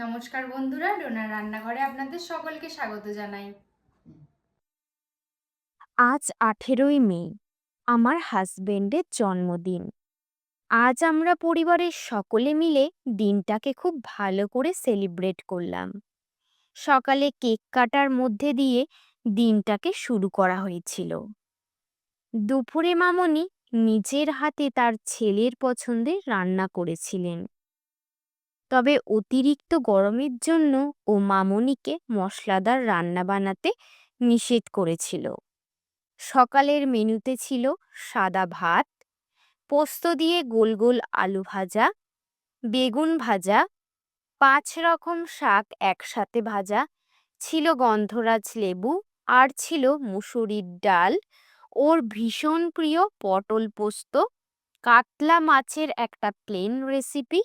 নমস্কার বন্ধুরা ডোনার রান্নাঘরে আপনাদের সকলকে স্বাগত জানাই। আজ আঠেরোই মে, আমার হাজবেন্ডের জন্মদিন। আজ আমরা পরিবারের সকলে মিলে দিনটাকে খুব ভালো করে সেলিব্রেট করলাম। সকালে কেক কাটার মধ্যে দিয়ে দিনটাকে শুরু করা হয়েছিল। দুপুরে মামনি নিজের হাতে তার ছেলের পছন্দের রান্না করেছিলেন। তবে অতিরিক্ত গরমের জন্য ও মামনিকে মশলাদার রান্না বানাতে নিষেধ করেছিল। সকালের মেনুতে ছিল সাদা ভাত, পোস্ত দিয়ে গোল গোল আলু ভাজা, বেগুন ভাজা, পাঁচ রকম শাক একসাথে ভাজা, ছিল গন্ধরাজ লেবু আর ছিল মুসুরির ডাল। ওর ভীষণ প্রিয় পটল পোস্ত। কাতলা মাছের একটা প্লেন রেসিপি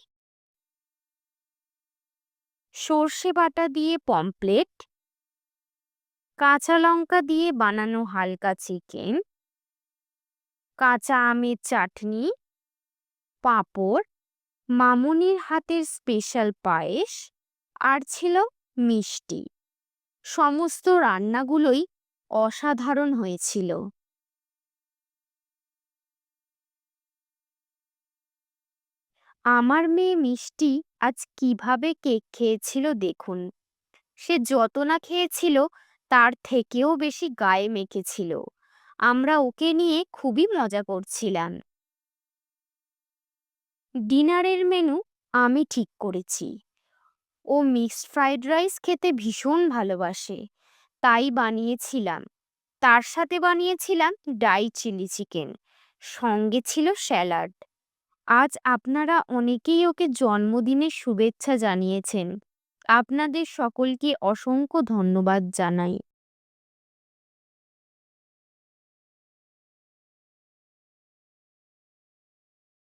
সর্ষে বাটা দিয়ে পমপ্লেট কাঁচা লঙ্কা দিয়ে বানানো হালকা চিকেন, কাঁচা আমের চাটনি, পাঁপড়, মামুনির হাতের স্পেশাল পায়েস আর ছিল মিষ্টি। সমস্ত রান্নাগুলোই অসাধারণ হয়েছিল। আমার মেয়ে মিষ্টি আজ কীভাবে কেক খেয়েছিল দেখুন। সে যত না খেয়েছিল, তার থেকেও বেশি গায়ে মেখেছিল। আমরা ওকে নিয়ে খুবই মজা করছিলাম। ডিনারের মেনু আমি ঠিক করেছি। ও মিক্সড ফ্রাইড রাইস খেতে ভীষণ ভালোবাসে, তাই বানিয়েছিলাম। তার সাথে বানিয়েছিলাম ডাই চিলি চিকেন, সঙ্গে ছিল স্যালাড। আজ আপনারা অনেকেই ওকে জন্মদিনের শুভেচ্ছা জানিয়েছেন। আপনাদের সকলকে অসংখ্য ধন্যবাদ জানাই।